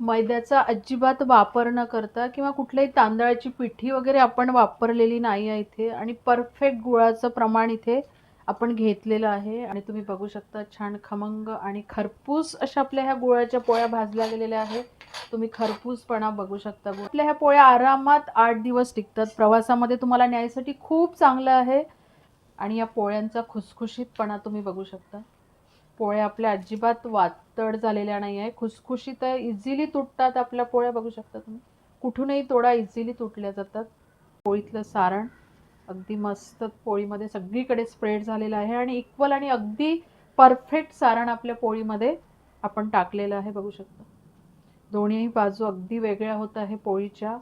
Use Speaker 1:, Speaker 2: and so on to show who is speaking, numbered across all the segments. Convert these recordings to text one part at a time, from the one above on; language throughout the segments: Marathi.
Speaker 1: मैद्याचा अजिबात वापर न करता किंवा कुठल्याही तांदळाची पिठी वगैरे आपण वापरलेली नाही आहे इथे आणि परफेक्ट गुळाचं प्रमाण इथे आपण घेतलेलं आहे. आणि तुम्ही बघू शकता छान खमंग आणि खरपूस अशा आपल्या ह्या गुळाच्या पोळ्या भाजल्या गेलेल्या आहेत. तुम्ही खरपूसपणा बघू शकता. गुळ आपल्या ह्या पोळ्या आरामात आठ दिवस टिकतात. प्रवासामध्ये तुम्हाला न्यायसाठी खूप चांगलं आहे. आणि या पोळ्यांचा खुसखुशीतपणा तुम्ही बघू शकता. पोळ्या आपल्या अजिबात वातड झालेल्या नाही आहे खुसखुशीत इझिली तुटतात आपल्या पोळ्या बघू शकता तुम्ही. कुठूनही तोडा इझिली तुटल्या जातात. पोळीतलं सारण अगदी मस्त पोळीमध्ये सगळीकडे स्प्रेड झालेलं आहे आणि इक्वल आणि अगदी परफेक्ट सारण आपल्या पोळीमध्ये आपण टाकलेलं आहे बघू शकता. दोन्ही बाजू अगदी वेगळ्या होत आहे पोळीच्या.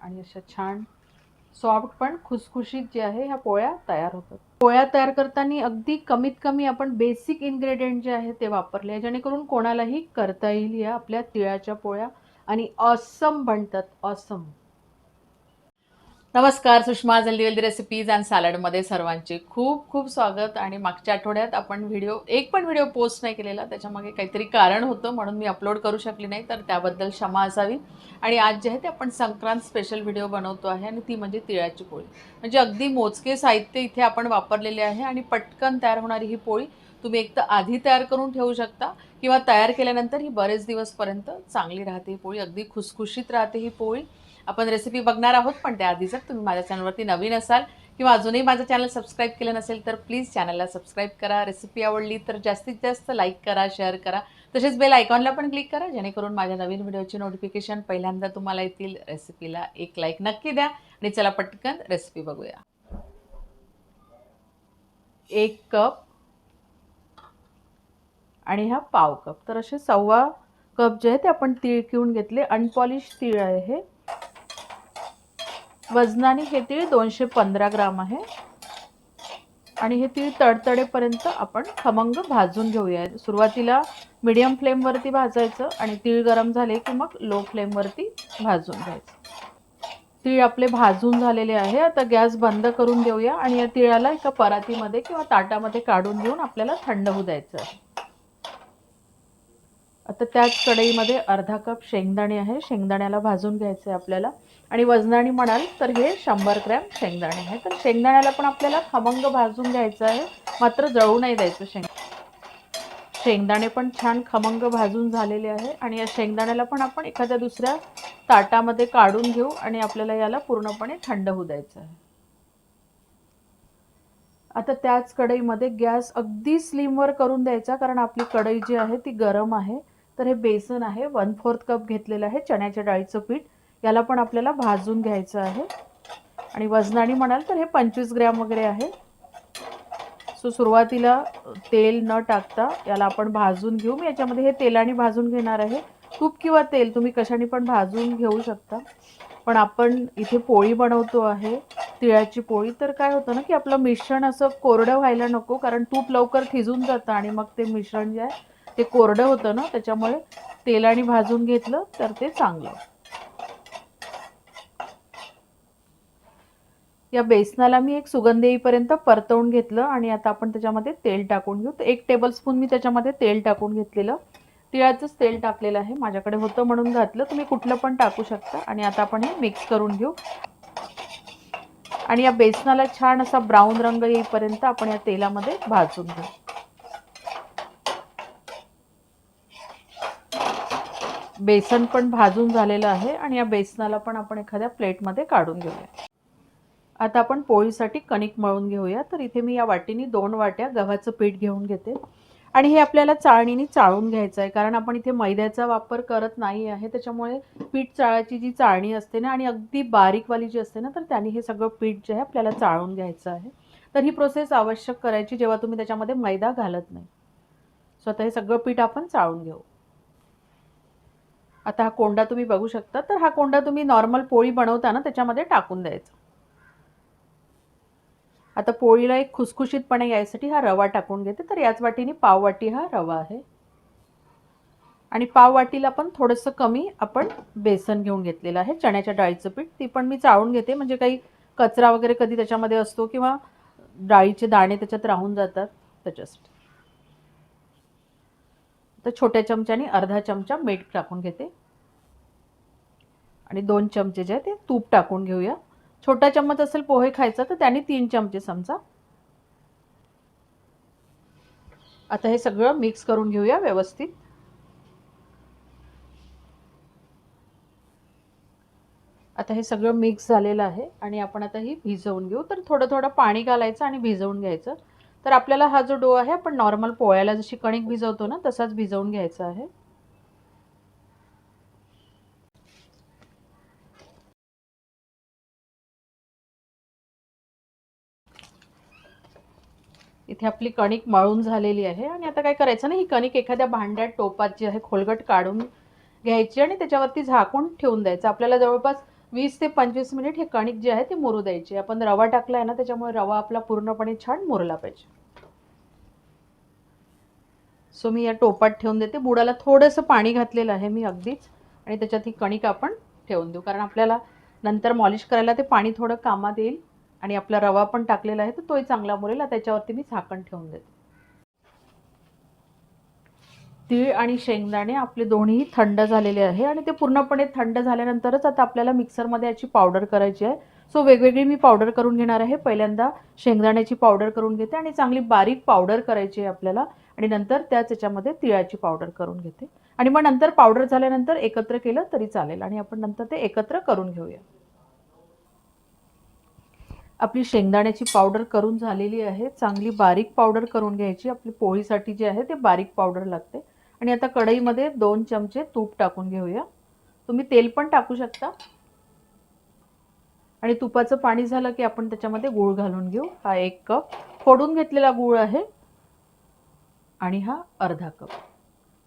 Speaker 1: आणि अशा छान सॉफ्ट पण खुसखुशीत जे आहे ह्या पोळ्या तयार होतात. पोळ्या तयार करताना अगदी कमीत कमी आपण बेसिक इन्ग्रेडियंट जे आहे ते वापरले जेणेकरून कोणालाही करता येईल या आपल्या तिळाच्या पोळ्या. आणि ऑसम बनतात ऑसम नमस्कार सुषमा आज वेल्दी रेसिपीज अँड सॅलडमध्ये सर्वांचे खूप खूप स्वागत. आणि मागच्या आठवड्यात आपण व्हिडिओ एक पण व्हिडिओ पोस्ट नाही केलेला त्याच्यामागे काहीतरी कारण होतं म्हणून मी अपलोड करू शकली नाही तर त्याबद्दल क्षमा असावी. आणि आज जे आहे ते आपण संक्रांत स्पेशल व्हिडिओ बनवतो आहे आणि ती म्हणजे तिळाची पोळी. म्हणजे अगदी मोजके साहित्य इथे आपण वापरलेले आहे आणि पटकन तयार होणारी ही पोळी तुम्ही एक तर आधी तयार करून ठेवू शकता किंवा तयार केल्यानंतर ही बरेच दिवसपर्यंत चांगली राहते ही पोळी अगदी खुसखुशीत राहते ही पोळी. आपण रेसिपी बघणार आहोत पण त्याआधी जर तुम्ही माझ्या चॅनलवरती नवीन असाल किंवा अजूनही माझं चॅनल सबस्क्राईब केलं नसेल तर प्लीज चॅनलला सबस्क्राईब करा. रेसिपी आवडली तर जास्तीत जास्त लाईक करा शेअर करा. तसेच बेल आयकॉनला पण क्लिक करा जेणेकरून माझ्या नवीन व्हिडिओची नोटिफिकेशन पहिल्यांदा तुम्हाला येतील. रेसिपीला एक लाईक नक्की द्या आणि चला पटकन रेसिपी बघूया. एक कप आणि हा पाव कप. तर असे सव्वा कप जे आहे ते आपण तीळ किऊन घेतले. अनपॉलिश तीळ आहे हे. वजनाने हे तीळ दोनशे पंधरा ग्राम आहे. आणि हे तीळ तडतडेपर्यंत आपण खमंग भाजून घेऊया. सुरुवातीला मिडियम फ्लेमवरती भाजायचं आणि तीळ गरम झाले की मग लो फ्लेमवरती भाजून घ्यायचं. तीळ आपले भाजून झालेले आहे. आता गॅस बंद करून देऊया आणि या तिळाला एका परातीमध्ये किंवा ताटामध्ये काढून घेऊन आपल्याला थंड होऊ द्यायचं आहे. आता त्याच कढईमध्ये अर्धा कप शेंगदाणे आहे. शेंगदाण्याला भाजून घ्यायचं आहे आपल्याला. आणि वजनाणी म्हणाल तर हे शंभर ग्रॅम शेंगदाणे आहे. तर शेंगदाण्याला पण आपल्याला खमंग भाजून घ्यायचं आहे. मात्र जळू नाही द्यायचं शेंग शेंगदाणे पण छान खमंग भाजून झालेले आहे. आणि या शेंगदाण्याला पण आपण एखाद्या दुसऱ्या ताटामध्ये काढून घेऊ आणि आपल्याला याला पूर्णपणे थंड होऊ द्यायचं आहे. आता त्याच कढईमध्ये गॅस अगदी स्लिमवर करून द्यायचा कारण आपली कढई जी आहे ती गरम आहे. तर हे बेसन आहे. वन फोर्थ कप घेतलेलं आहे. चण्याच्या डाळीचं पीठ. याला पण आपल्याला भाजून घ्यायचं आहे. आणि वजनाने म्हणाल तर हे पंचवीस ग्रॅम वगैरे आहे. सो सुरुवातीला तेल न टाकता याला आपण भाजून घेऊ. मी याच्यामध्ये हे तेलाने भाजून घेणार आहे. तूप किंवा तेल तुम्ही कशाने पण भाजून घेऊ शकता. पण आपण इथे पोळी बनवतो आहे तिळाची पोळी. तर काय होतं ना की आपलं मिश्रण असं कोरडं व्हायला नको कारण तूप लवकर खिजून जातं आणि मग ते मिश्रण जे आहे ते कोरडं होतं ना त्याच्यामुळे तेलाने भाजून घेतलं तर ते चांगलं. या बेसनाला मी एक सुगंध येईपर्यंत परतवून घेतलं आणि आता आपण त्याच्यामध्ये तेल टाकून घेऊ. तर एक टेबलस्पून मी त्याच्यामध्ये तेल टाकून घेतलेलं. तिळाचंच तेल टाकलेलं आहे. माझ्याकडे होतं म्हणून घातलं. तुम्ही कुठलं पण टाकू शकता. आणि आता आपण हे मिक्स करून घेऊ. आणि या बेसनाला छान असा ब्राऊन रंग येईपर्यंत आपण या तेलामध्ये भाजून घेऊ. बेसन पण भाजून झालेलं आहे. आणि या बेसनाला पण आपण एखाद्या प्लेटमध्ये काढून घेऊया. आता आपण पोळीसाठी कणिक मळून घेऊया. तर इथे मी या वाटीनी दोन वाट्या गव्हाचं पीठ घेऊन घेते. आणि हे आपल्याला चाळणीने चाळून घ्यायचं आहे कारण आपण इथे मैद्याचा वापर करत नाही आहे. त्याच्यामुळे पीठ चाळाची जी चाळणी असते ना आणि अगदी बारीकवाली जी असते ना तर त्याने हे सगळं पीठ जे आहे आपल्याला चाळून घ्यायचं आहे. तर ही प्रोसेस आवश्यक करायची जेव्हा तुम्ही त्याच्यामध्ये मैदा घालत नाही. स्वतः हे सगळं पीठ आपण चाळून घेऊ. आता हा कोंडा तुम्ही बघू शकता. तर हा कोंडा तुम्ही नॉर्मल पोळी बनवता ना त्याच्यामध्ये टाकून द्यायचा. आता पोळीला एक खुसखुशीतपणे यायसाठी हा रवा टाकून घेते. तर याच वाटीने पाववाटी हा रवा आहे. आणि पाव वाटीला पण थोडंसं कमी आपण बेसन घेऊन घेतलेलं आहे. चण्याच्या डाळीचं पीठ ती पण मी चाळून घेते. म्हणजे काही कचरा वगैरे कधी त्याच्यामध्ये असतो किंवा डाळीचे दाणे त्याच्यात राहून जातात. त्याच्यासाठी तर छोट्या चमच्याने अर्धा चमचा मीठ टाकून घेते. आणि दोन चमचे जे आहे ते तूप टाकून घेऊया. छोटा चम्मच असेल पोहे खायचा तर त्याने तीन चमचे समजा. आता हे सगळं मिक्स करून घेऊया व्यवस्थित. आता हे सगळं मिक्स झालेलं आहे आणि आपण आता ही भिजवून घेऊ. तर थोडं थोडं पाणी घालायचं आणि भिजवून घ्यायचं. तर आपल्याला हा जो डो आहे आपण नॉर्मल पोळ्याला जशी कणिक भिजवतो ना तसाच भिजवून घ्यायचा आहे. इथे आपली कणिक मळून झालेली आहे आणि आता काय करायचं ना ही कणिक एखाद्या भांड्यात टोपात जी आहे खोलगट काढून घ्यायची आणि त्याच्यावरती झाकून ठेवून द्यायचं. आपल्याला जवळपास वीस ते पंचवीस मिनिट हे कणिक जे आहे ते मुरू द्यायची. आपण रवा टाकला आहे ना त्याच्यामुळे रवा आपला पूर्णपणे छान मुरला पाहिजे. सो मी या टोपात ठेवून देते. बुडाला थोडंसं पाणी घातलेलं आहे मी अगदीच. आणि त्याच्यात ही कणिक आपण ठेवून देऊ. कारण आपल्याला नंतर मॉलिश करायला ते पाणी थोडं कामात येईल. आणि आपला रवा पण टाकलेला आहे तर तोही चांगला मुरेल. त्याच्यावरती मी झाकण ठेवून देते. तीळ आणि शेंगदाणे आपले दोन्ही थंड झालेले आहे आणि ते पूर्णपणे थंड झाल्यानंतरच आता आपल्याला मिक्सरमध्ये याची पावडर करायची आहे. सो वेगवेगळी मी पावडर करून घेणार आहे. पहिल्यांदा शेंगदाण्याची पावडर करून घेते आणि चांगली बारीक पावडर करायची आहे आपल्याला. आणि नंतर त्याच याच्यामध्ये तिळाची पावडर करून घेते. आणि मग नंतर पावडर झाल्यानंतर एकत्र केलं तरी चालेल आणि आपण नंतर ते एकत्र करून घेऊया. आपली शेंगदाण्याची पावडर करून झालेली आहे. चांगली बारीक पावडर करून घ्यायची. आपली पोळीसाठी जी आहे ते बारीक पावडर लागते. आणि आता कढईमध्ये दोन चमचे तूप टाकून घेऊया. तुम्ही तेल पण टाकू शकता. आणि तुपाचं पाणी झालं की आपण त्याच्यामध्ये गूळ घालून घेऊ. हा एक कप. फोडून घेतलेला गूळ आहे. आणि हा अर्धा कप.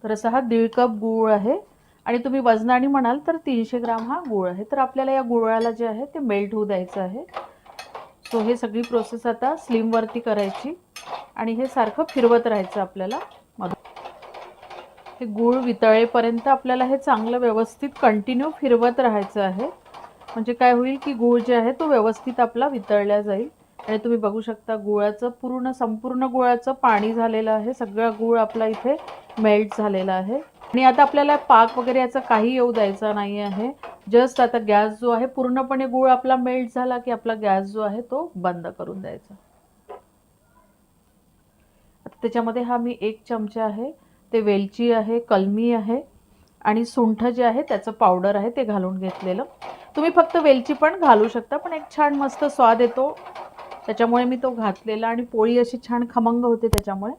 Speaker 1: तर असा हा दीड कप गूळ आहे. आणि तुम्ही वजनाने म्हणाल तर तीनशे ग्राम हा गूळ आहे. तर आपल्याला या गुळाला जे आहे ते मेल्ट होऊ द्यायचं आहे. सो हे सगळी प्रोसेस आता स्लिमवरती करायची आणि हे सारखं फिरवत राहायचं आपल्याला. हे गूळ वितळेपर्यंत आपल्याला हे चांगलं व्यवस्थित कंटिन्यू फिरवत राहायचं आहे. म्हणजे काय होईल की गूळ जे आहे तो व्यवस्थित आपला वितळला जाईल. आणि तुम्ही बघू शकता गुळाचं पूर्ण संपूर्ण गुळाचं पाणी झालेलं आहे. सगळा गूळ आपला इथे मेल्ट झालेला आहे. आणि आता आपल्याला पाक वगैरे याचा काही येऊ द्यायचा नाही आहे. जस्ट आता गॅस जो आहे पूर्णपणे गूळ आपला मेल्ट झाला की आपला गॅस जो आहे तो बंद करून द्यायचा. आता त्याच्यामध्ये हा मी एक चमचा आहे. ते वेलची आहे कलमी आहे आणि सुंठ जे आहे त्याचं पावडर आहे ते घालून घेतलेलं. तुम्ही फक्त वेलची पण घालू शकता पण एक छान मस्त स्वाद येतो. त्याच्यामुळे मी तो घातलेला आणि पोळी अशी छान खमंग होते त्याच्यामुळे.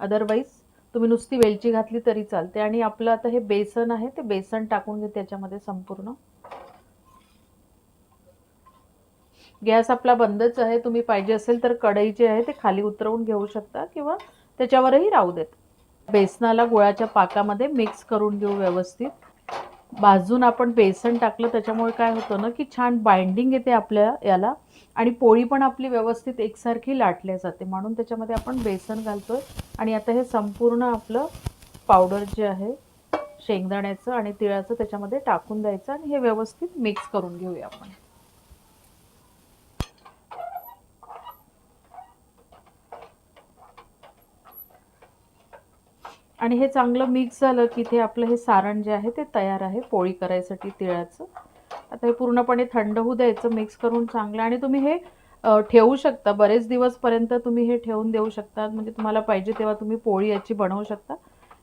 Speaker 1: अदरवाईज तुम्ही नुसती वेलची घातली तरी चालते. आणि आपलं आता हे बेसन आहे ते बेसन टाकून घे त्याच्यामध्ये संपूर्ण. गॅस आपला बंदच आहे तुम्ही पाहिजे असेल तर कढई जे आहे ते खाली उतरवून घेऊ शकता किंवा त्याच्यावरही राहू देत. बेसनाला गुळाच्या पाकामध्ये मिक्स करून घेऊ व्यवस्थित. भाजून आपण बेसन टाकलं त्याच्यामुळे काय होतं ना की छान बाइंडिंग येते आपल्या याला आणि पोळी पण आपली व्यवस्थित एकसारखी लाटल्या जाते. म्हणून त्याच्यामध्ये आपण बेसन घालतोय. आणि आता हे संपूर्ण आपलं पावडर जे आहे शेंगदाण्याचं आणि तिळाचं त्याच्यामध्ये टाकून द्यायचं आणि हे व्यवस्थित मिक्स करून घेऊया आपण. आणि हे चांगलं मिक्स झालं की ते आपलं हे सारण जे आहे ते तयार आहे पोळी करायसाठी तिळाचं. आता हे पूर्णपणे थंड होऊ द्यायचं मिक्स करून चांगलं. आणि तुम्ही हे ठेवू शकता. बरेच दिवसपर्यंत तुम्ही हे ठेवून देऊ शकता. म्हणजे तुम्हाला पाहिजे तेव्हा तुम्ही पोळी याची बनवू शकता.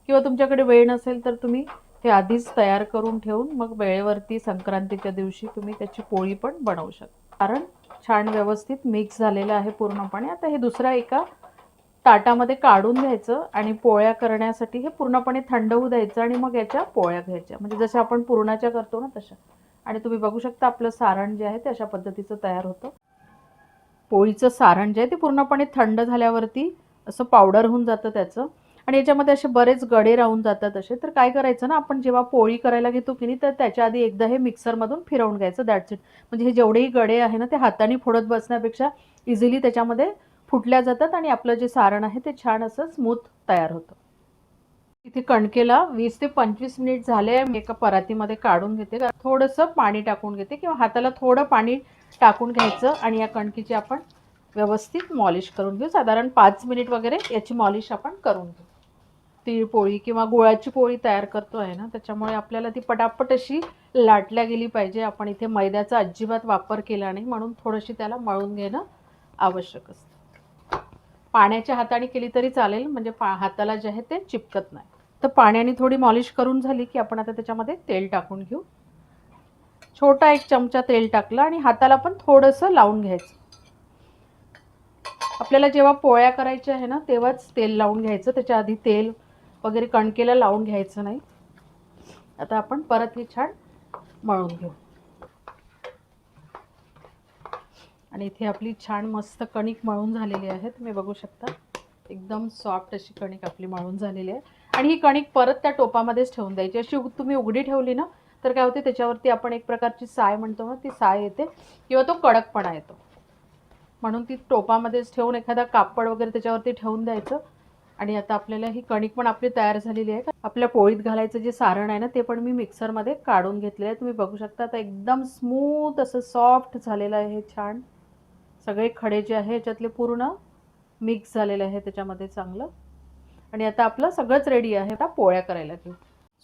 Speaker 1: किंवा तुमच्याकडे वेळ नसेल तर तुम्ही ते आधीच तयार करून ठेवून मग वेळेवरती संक्रांतीच्या दिवशी तुम्ही त्याची पोळी पण बनवू शकता. कारण छान व्यवस्थित मिक्स झालेलं आहे पूर्णपणे. आता हे दुसरा एका ताटामध्ये काढून घ्यायचं आणि पोळ्या करण्यासाठी हे पूर्णपणे थंड होऊ द्यायचं आणि मग याच्या पोळ्या घ्यायच्या. म्हणजे जशा आपण पुरणाच्या करतो ना तशा. आणि तुम्ही बघू शकता आपलं सारण जे आहे ते अशा पद्धतीचं तयार होतं. पोळीचं सारण जे आहे ते पूर्णपणे थंड झाल्यावरती असं पावडर होऊन जातं त्याचं. आणि याच्यामध्ये असे बरेच गडे राहून जातात असे. तर काय करायचं ना आपण जेव्हा पोळी करायला घेतो की नाही तर त्याच्या आधी एकदा हे मिक्सरमधून फिरवून घ्यायचं. दॅट्स इट म्हणजे हे जेवढेही गडे आहे ना ते हाताने फोडत बसण्यापेक्षा इझिली त्याच्यामध्ये फुटल्या जातात आणि आपलं जे सारण आहे ते छान असं स्मूथ तयार होतं. इथे कणकेला वीस ते पंचवीस मिनिट झाले मी एका परातीमध्ये काढून घेते. थोडंसं पाणी टाकून घेते किंवा हाताला थोडं पाणी टाकून घ्यायचं आणि या कणकीची आपण व्यवस्थित मॉलिश करून घेऊ. साधारण पाच मिनिट वगैरे याची मॉलिश आपण करून घेऊ. तीळ पोळी किंवा गुळाची पोळी तयार करतो आहे ना त्याच्यामुळे आपल्याला ती पटापट अशी लाटल्या गेली पाहिजे. आपण इथे मैद्याचा अजिबात वापर केला नाही म्हणून थोडीशी त्याला मळून घेणं आवश्यक असतं. पाण्याच्या हाताने केली तरी चालेल म्हणजे पा हाताला जे आहे ते चिपकत नाही. तर पाण्याने थोडी मॉलिश करून झाली की आपण आता त्याच्यामध्ये तेल टाकून घेऊ. छोटा एक चमचा तेल टाकला आणि हाताला पण थोडंसं लावून घ्यायचं. आपल्याला जेव्हा पोळ्या करायच्या आहे ना तेव्हाच तेल लावून घ्यायचं. त्याच्या आधी तेल वगैरे कणकेला लावून घ्यायचं नाही. आता आपण परत हे छान मळून घेऊ. आणि इथे आपली छान मस्त कणिक मळून झालेली आहे तुम्ही बघू शकता. एकदम सॉफ्ट अशी कणिक आपली मळून झालेली आहे. आणि ही कणिक परत त्या टोपामध्येच ठेवून द्यायची. अशी तुम्ही उघडी ठेवली ना तर काय होते त्याच्यावरती आपण एक प्रकारची साय म्हणतो ना ती साय येते. किंवा तो कडकपणा येतो. म्हणून ती टोपामध्येच ठेवून एखादा कापड वगैरे त्याच्यावरती ठेवून द्यायचं. आणि आता आपल्याला ही कणिक पण आपली तयार झालेली आहे. आपल्या पोळीत घालायचं जे सारण आहे ना ते पण मी मिक्सरमध्ये काढून घेतलेलं आहे. तुम्ही बघू शकता आता एकदम स्मूथ असं सॉफ्ट झालेलं आहे हे छान. सगळे खडे जे आहे याच्यातले पूर्ण मिक्स झालेले आहे त्याच्यामध्ये चांगलं. आणि आता आपलं सगळंच रेडी आहे आता पोळ्या करायला घेऊ.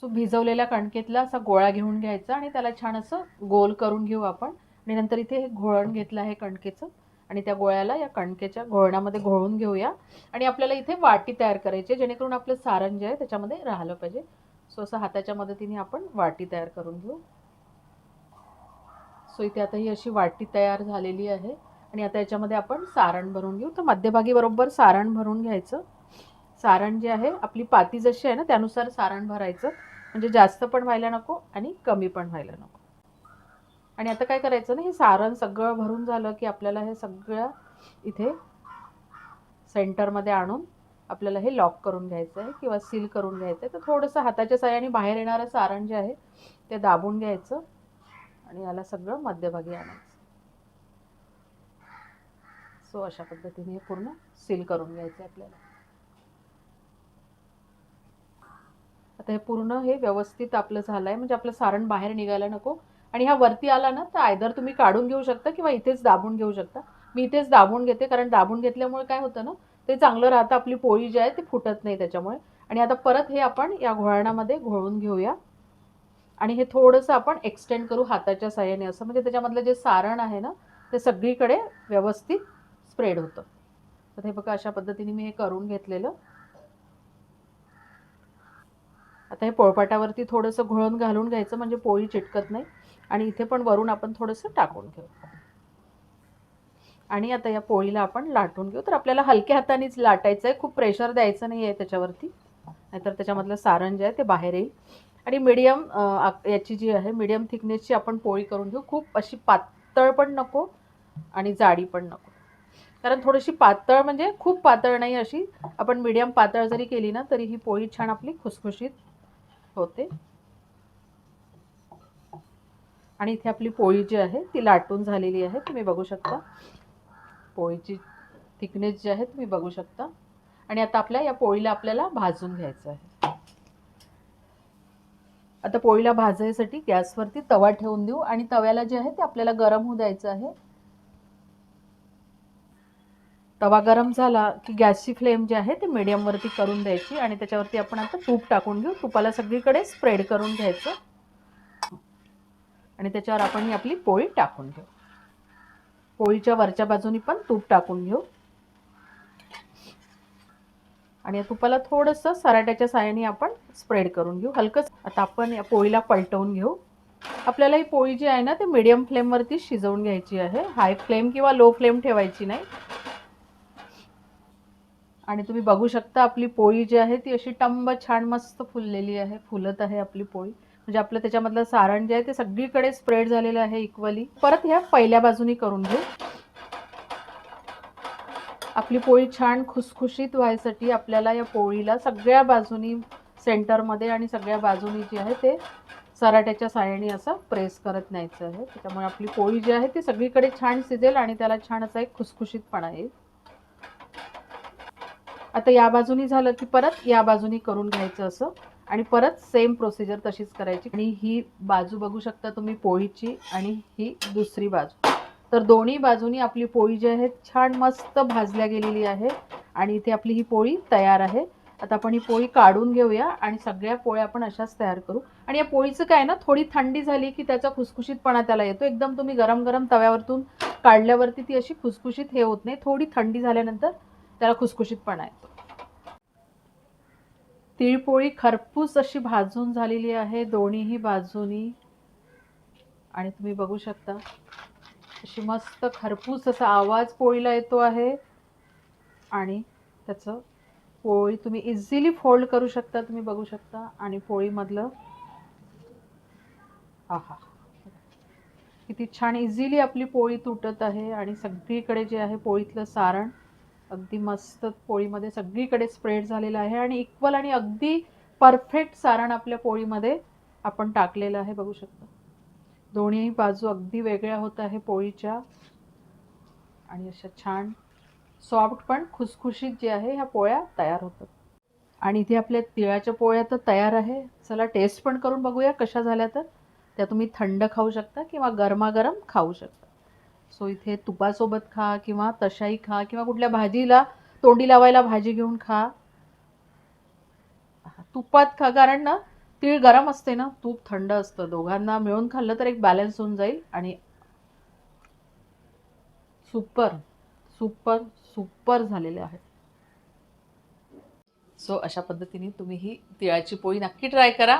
Speaker 1: सो भिजवलेल्या कणकेतला असा गोळा घेऊन घ्यायचा आणि त्याला छान असं गोल करून घेऊ आपण. आणि नंतर इथे हे घोळण घेतलं आहे कणकेचं. आणि त्या गोळ्याला या कणकेच्या घोळणामध्ये घोळून घेऊया. आणि आपल्याला इथे वाटी तयार करायची जेणेकरून आपलं सारण जे आहे त्याच्यामध्ये राहिलं पाहिजे. सो असं हाताच्या मदतीने आपण वाटी तयार करून घेऊ. सो इथे आता ही अशी वाटी तयार झालेली आहे. आणि आता याच्यामध्ये आपण सारण भरून घेऊ. तर मध्यभागी बरोबर सारण भरून घ्यायचं. सारण जे आहे आपली पाती जशी आहे ना त्यानुसार सारण भरायचं. म्हणजे जास्त पण व्हायला नको आणि कमी पण व्हायला नको. आणि आता काय करायचं ना हे सारण सगळं भरून झालं की आपल्याला हे सगळं इथे सेंटरमध्ये आणून आपल्याला हे लॉक करून घ्यायचं आहे किंवा सील करून घ्यायचं आहे. तर थोडंसं हाताच्या साह्याने बाहेर येणारं सारण जे आहे ते दाबून घ्यायचं. आणि याला सगळं मध्यभागी आणायचं. सो अशा पद्धतीने हे पूर्ण सील करून घ्यायचं आहे आपल्याला. आता हे पूर्ण हे व्यवस्थित आपलं झालं आहे म्हणजे आपलं सारण बाहेर निघायला नको. आणि ह्या वरती आला ना तर आयदर तुम्ही काढून घेऊ शकता किंवा इथेच दाबून घेऊ शकता. मी इथेच दाबून घेते कारण दाबून घेतल्यामुळे काय होतं ना ते चांगलं राहतं आपली पोळी जी आहे ती फुटत नाही त्याच्यामुळे. आणि आता परत हे आपण या घोळणामध्ये घोळून घेऊया. आणि हे थोडंसं आपण एक्सटेंड करू हाताच्या साह्याने असं म्हणजे त्याच्यामधलं जे सारण आहे ना ते सगळीकडे व्यवस्थित स्प्रेड होतं. तर हे बघा अशा पद्धतीने मी हे करून घेतलेलं. आता हे पोळपाटावरती थोडंसं घोळून घालून घ्यायचं म्हणजे पोळी चिटकत नाही. आणि इथे पण वरून आपण थोडंसं टाकून घेऊ. आणि आता या पोळीला आपण लाटून घेऊ. तर आपल्याला हलक्या हातानेच लाटायचं आहे खूप प्रेशर द्यायचं नाही आहे त्याच्यावरती. नाहीतर त्याच्यामधलं सारण जे आहे ते बाहेर येईल. आणि मीडियम याची जी आहे मीडियम थिकनेसची आपण पोळी करून घेऊ. खूप अशी पातळ पण नको आणि जाडी पण नको. कारण थोडीशी पातळ म्हणजे खूप पातळ नाही अशी. आपण मीडियम पातळ जरी केली ना तरी ही पोळी छान आपली खुसखुशीत होते. आणि इथे आपली पोळी जी आहे ती लाटून झालेली आहे. तुम्ही बघू शकता. पोळीची थिकनेस जी आहे तुम्ही बघू शकता. आणि आता आपल्या या पोळीला आपल्याला भाजून घ्यायचं आहे. आता पोळीला भाजायसाठी गॅसवरती तवा ठेवून देऊ. आणि तव्याला जे आहे ते आपल्याला गरम होऊ द्यायचं आहे. तवा गरम झाला की गॅसची फ्लेम जी आहे ती मिडियमवरती करून द्यायची आणि त्याच्यावरती आपण आता तूप टाकून घेऊ. तुपाला सगळीकडे स्प्रेड करून घ्यायचं. आणि त्याच्यावर आपण ही आपली पोळी टाकून घेऊ. पोळीच्या वरच्या बाजूनी पण तूप टाकून घेऊ. आणि या तुपाला थोडंसं सराट्याच्या साह्याने आपण स्प्रेड करून घेऊ. हलकंच आता आपण या पोळीला पलटवून घेऊ. आपल्याला ही पोळी जी आहे ना ते मीडियम फ्लेमवरती शिजवून घ्यायची आहे. हाय फ्लेम किंवा लो फ्लेम ठेवायची नाही. आणि तुम्ही बघू शकता आपली पोळी जी आहे ती अशी टंब छान मस्त फुललेली आहे फुलत आहे आपली पोळी. म्हणजे आपलं त्याच्यामधलं सारण जे आहे ते सगळीकडे स्प्रेड झालेलं आहे इक्वली परत ह्या पहिल्या बाजूनी करून घेऊ. आपली पोळी छान खुसखुशीत व्हायसाठी आपल्याला या पोळीला सगळ्या बाजूनी सेंटरमध्ये आणि सगळ्या बाजूनी जी आहे ते सराट्याच्या साह्याने असं प्रेस करत न्यायचं आहे. त्याच्यामुळे आपली पोळी जी आहे ती सगळीकडे छान शिजेल आणि त्याला छान असा एक खुसखुशीतपणा येईल. आता या बाजूनी झालं की परत या बाजूनी करून घ्यायचं असं आणि परत सेम प्रोसिजर तशीच करायची. आणि ही बाजू बघू शकता तुम्ही पोळीची आणि ही दुसरी बाजू. तर दोन्ही बाजूनी आपली पोळी जी आहे छान मस्त भाजल्या गेलेली आहे आणि इथे आपली ही पोळी तयार आहे. आता आपण ही पोळी काढून घेऊया आणि सगळ्या पोळ्या आपण अशाच तयार करू. आणि या पोळीचं काय ना थोडी थंडी झाली की त्याचा खुसखुशीतपणा त्याला येतो. एकदम तुम्ही गरम गरम तव्यावरतून काढल्यावरती ती अशी खुसखुशीत हे होत नाही. थोडी थंडी झाल्यानंतर त्याला खुसखुशीतपणा येतो तिळपोळी खरपूस अशी भाजून झालेली आहे. दोन्हीही बाजूनी. आणि तुम्ही बघू शकता अशी मस्त खरपूस असा आवाज पोळीला येतो आहे. आणि त्याचं पोळी तुम्ही इझिली फोल्ड करू शकता तुम्ही बघू शकता. आणि पोळीमधलं आहा. किती छान इझिली आपली पोळी तुटत आहे. आणि सगळीकडे जे आहे पोळीतलं सारण अगदी मस्त पोळीमध्ये सगळीकडे स्प्रेड झालेलं आहे आणि इक्वल आणि अगदी परफेक्ट सारण आपल्या पोळीमध्ये आपण टाकलेलं आहे बघू शकता. दोन्ही बाजू अगदी वेगळ्या होत आहे पोळीच्या. आणि अशा छान सॉफ्ट पण खुसखुशीत जे आहे ह्या पोळ्या तयार होतात. आणि इथे आपल्या तिळाच्या पोळ्या तर तयार आहे. चला टेस्ट पण करून बघूया कशा झाल्या तर. त्या तुम्ही थंड खाऊ शकता किंवा गरमागरम खाऊ शकता. सो इथे तुपासोबत खा किंवा तशाही खा किंवा कुठल्या भाजीला तोंडी लावायला भाजी घेऊन खा. तुपात खा कारण ना तीळ गरम असते ना तूप थंड असतं. दोघांना मिळून खाल्लं तर एक बॅलन्स होऊन जाईल. आणि सुपर सुपर सुपर झालेले आहे. सो अशा पद्धतीने तुम्ही ही तिळाची पोळी नक्की ट्राय करा.